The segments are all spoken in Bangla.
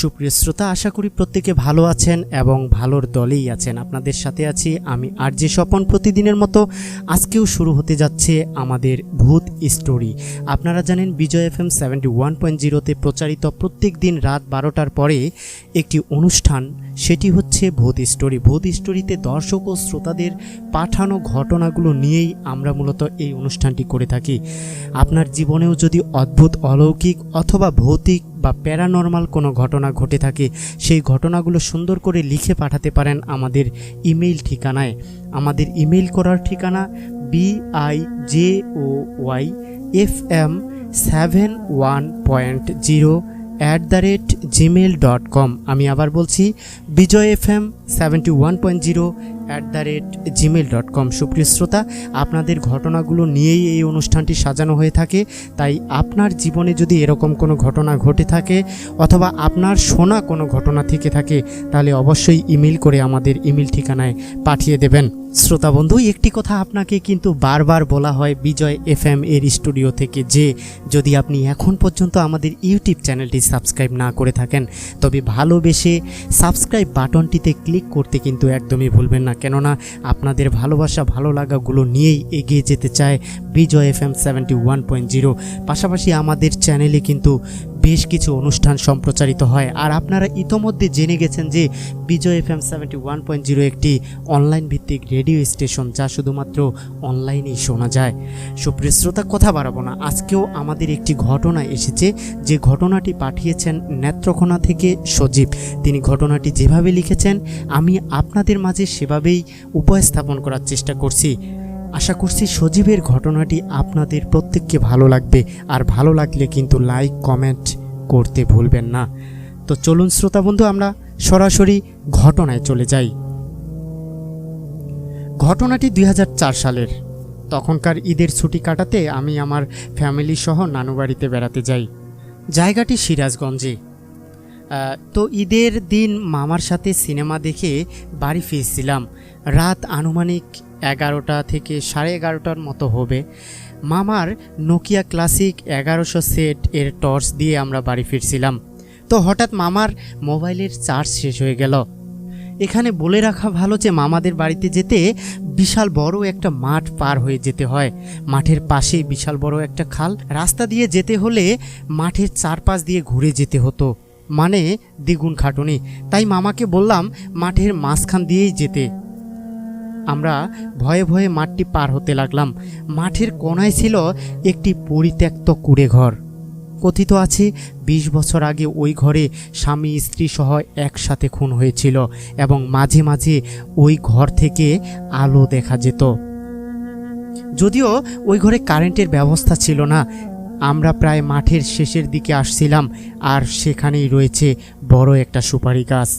সুপ্রিয় শ্রোতা, আশা করি প্রত্যেকে ভালো আছেন এবং ভালোর দলেই আছেন। আপনাদের সাথে আছি আমি আর যে স্বপন। প্রতিদিনের মতো আজকেও শুরু হতে যাচ্ছে আমাদের ভূত স্টোরি। আপনারা জানেন, Bijoy F M seventy one point জিরোতে প্রচারিত প্রত্যেক দিন রাত বারোটার পরে একটি অনুষ্ঠান, সেটি হচ্ছে ভূত স্টোরি। ভূত স্টোরিতে দর্শক ও শ্রোতাদের পাঠানো ঘটনাগুলো নিয়েই আমরা মূলত এই অনুষ্ঠানটি করে থাকি। আপনার জীবনেও যদি অদ্ভুত, অলৌকিক অথবা ভৌতিক বা প্যারানর্মাল কোনো ঘটনা ঘটে থাকে, সেই ঘটনাগুলো সুন্দর করে লিখে পাঠাতে পারেন আমাদের ইমেইল ঠিকানায়। আমাদের ইমেইল করার ঠিকানা B I J O Y F M seven one point zero at the rate Gmail dot com আমি আবার বলছি, Bijoy F M seventy one point zero at the rate Gmail dot com সুপ্রিয় শ্রোতা, আপনাদের ঘটনাগুলো নিয়েই এই অনুষ্ঠানটি সাজানো হয়ে থাকে। তাই আপনার জীবনে যদি এরকম কোনো ঘটনা ঘটে থাকে অথবা আপনার শোনা কোনো ঘটনা থেকে থাকে, তাহলে অবশ্যই ইমেল করে আমাদের ইমেল ঠিকানায় পাঠিয়ে দেবেন। শ্রোতা বন্ধু, একটি কথা আপনাকে কিন্তু বারবার বলা হয় বিজয় এফ এম এর স্টুডিও থেকে যে, যদি আপনি এখন পর্যন্ত আমাদের ইউটিউব চ্যানেলটি সাবস্ক্রাইব না করে থাকেন, তবে ভালোবেসে সাবস্ক্রাইব বাটনটিতে ক্লিক করতে কিন্তু একদমই ভুলবেন না। কেননা, আপনাদের ভালোবাসা ভালো লাগাগুলো নিয়েই এগিয়ে যেতে চায় Bijoy F M seventy one point zero. পাশাপাশি আমাদের চ্যানেলে কিন্তু বেশ কিছু অনুষ্ঠান সম্প্রচারিত হয়। আর আপনারা ইতোমধ্যে জেনে গেছেন যে Bijoy F M seventy one point zero একটি অনলাইন ভিত্তিক রেডিও স্টেশন যা শুধুমাত্র অনলাইনেই শোনা যায়। সুপ্রিয় শ্রোতা, কথা বাড়াবো না। আজকেও আমাদের একটি ঘটনা এসেছে, যে ঘটনাটি পাঠিয়েছেন নেত্রকোনা থেকে সজীব। তিনি ঘটনাটি যেভাবে লিখেছেন, আমি আপনাদের মাঝে সেভাবেই উপস্থাপন করার চেষ্টা করছি। আশা করছি সজীবের ঘটনাটি আপনাদের প্রত্যেককে ভালো লাগবে। আর ভালো লাগলে কিন্তু লাইক, কমেন্ট করতে ভুলবেন না। তো চলুন শ্রোতা বন্ধু, আমরা সরাসরি ঘটনায় চলে যাই। ঘটনাটি দুই হাজার চার সালের। তখনকার ঈদের ছুটি কাটাতে আমি আমার ফ্যামিলি সহ নানু বাড়িতে বেড়াতে যাই। জায়গাটি সিরাজগঞ্জে। তো ঈদের দিন মামার সাথে সিনেমা দেখে বাড়ি ফিরছিলাম। রাত আনুমানিক এগারোটা থেকে সাড়ে এগারোটার মতো হবে। মামার নোকিয়া ক্লাসিক এগারোশো সেট এর টর্চ দিয়ে আমরা বাড়ি ফিরছিলাম। তো হঠাৎ মামার মোবাইলের চার্জ শেষ হয়ে গেল। এখানে বলে রাখা ভালো যে মামাদের বাড়িতে যেতে বিশাল বড় একটা মাঠ পার হয়ে যেতে হয়। মাঠের পাশেই বিশাল বড় একটা খাল। রাস্তা দিয়ে যেতে হলে মাঠের চারপাশ দিয়ে ঘুরে যেতে হতো। মানে দ্বিগুণ খাটুনি। তাই মামাকে বললাম মাঠের মাঝখান দিয়েই যেতে। আমরা ভয়ে ভয়ে মাঠটি পার হতে লাগলাম। মাঠের কোনায় ছিল একটি পরিত্যক্ত কুড়ে ঘর কথিত আছে, বিশ বছর আগে ওই ঘরে স্বামী স্ত্রী সহ একসাথে খুন হয়েছিল এবং মাঝে মাঝে ওই ঘর থেকে আলো দেখা যেত। যদিও ওই ঘরে কারেন্টের ব্যবস্থা ছিল না, আমরা প্রায় মাঠের শেষের দিকে আসছিলাম আর সেখানেই রয়েছে বড় একটা সুপারি গাছ।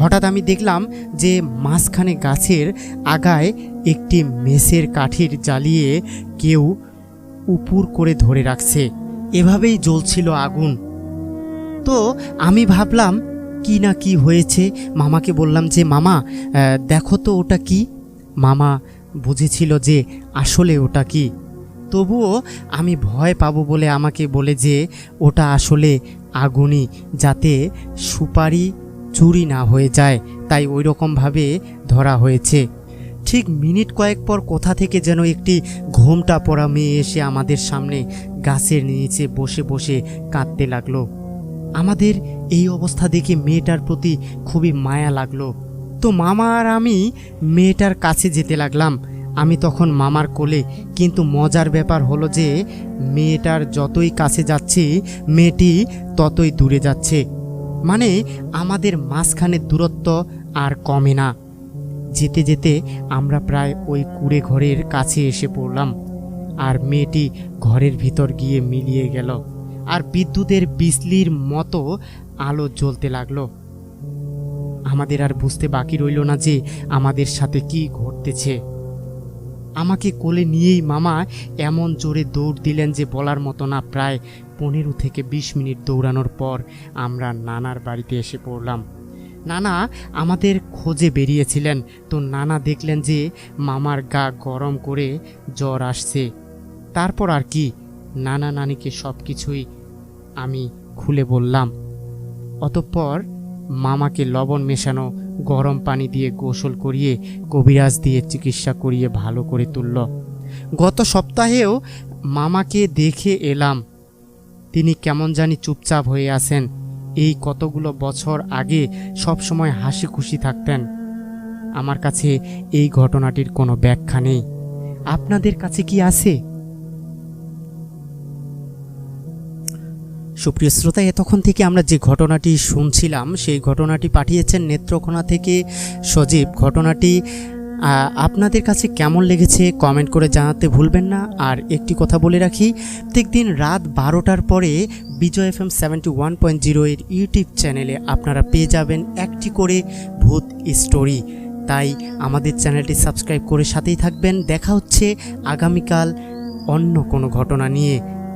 হঠাৎ আমি দেখলাম যে মাঝখানে গাছের আগায় একটি মেসের কাঠির জ্বালিয়ে কেউ উপুর করে ধরে রাখছে। এভাবেই জ্বলছিল আগুন। তো আমি ভাবলাম, কি না কি হয়েছে? মামাকে বললাম যে, মামা দেখো তো ওটা কি? মামা বুঝেছিল যে, আসলে ওটা কি? তবুও আমি ভয় পাবো বলে আমাকে বলে যে, ওটা আসলে আগুনই, যাতে সুপারি চুরি না হয়ে যায়, তাই ওই রকমভাবে ধরা হয়েছে। ঠিক মিনিট কয়েক পর কোথা থেকে যেন একটি ঘোমটা পড়া মেয়ে এসে আমাদের সামনে গাছের নিচে বসে বসে কাঁদতে লাগল। আমাদের এই অবস্থা দেখে মেয়েটার প্রতি খুবই মায়া লাগল। তো মামা আর আমি মেয়েটার কাছে যেতে লাগলাম। আমি তখন মামার কোলে, কিন্তু মজার ব্যাপার হলো যে, মেয়েটার যতই কাছে যাচ্ছি, মেয়েটি ততই দূরে যাচ্ছে। মানে আমাদের মাঝখানের দূরত্ব আর কমে না। যেতে যেতে আমরা প্রায় ওই কুড়ে ঘরের কাছে এসে পড়লাম আর মেয়েটি ঘরের ভিতর গিয়ে মিলিয়ে গেল আর বিদ্যুতের বিজলির মতো আলো জ্বলতে লাগল। আমাদের আর বুঝতে বাকি রইল না যে আমাদের সাথে কি ঘটতেছে। আমাকে কোলে নিয়েই মামা এমন জোরে দৌড় দিলেন যে বলার মতো না। প্রায় পনেরো থেকে বিশ মিনিট দৌড়ানোর পর আমরা নানার বাড়িতে এসে পড়লাম। নানা আমাদের খোঁজে বেরিয়েছিলেন। তো নানা দেখলেন যে মামার গা গরম করে জ্বর আসছে। তারপর আর কি, নানা নানিকে সব কিছুই আমি খুলে বললাম। অতঃপর মামাকে লবণ মেশানো গরম পানি দিয়ে গোসল করিয়ে কবিরাজ দিয়ে চিকিৎসা করিয়ে ভালো করে তুলল। গত সপ্তাহেও মামাকে দেখে এলাম। তিনি কেমন জানি চুপচাপ হয়ে আছেন। এই কতগুলো বছর আগে সব সময় হাসি খুশি থাকতেন। আমার কাছে এই ঘটনাটির কোনো ব্যাখ্যা নেই। আপনাদের কাছে কি আছে? সুপ্রিয় শ্রোতা এতক্ষণ থেকে আমরা যে ঘটনাটি শুনছিলাম, সেই ঘটনাটি পাঠিয়েছেন নেত্রকোনা থেকে সজীব। ঘটনাটি আপনাদের কাছে কেমন লেগেছে কমেন্ট করে জানাতে ভুলবেন না। আর একটি কথা বলে রাখি, প্রত্যেকদিন রাত বারোটার পরে Bijoy F M seventy one point zero এর ইউটিউব চ্যানেলে আপনারা পেয়ে যাবেন একটি করে ভূত স্টোরি। তাই আমাদের চ্যানেলটি সাবস্ক্রাইব করে সাথেই থাকবেন। দেখা হচ্ছে আগামীকাল অন্য কোনো ঘটনা নিয়ে।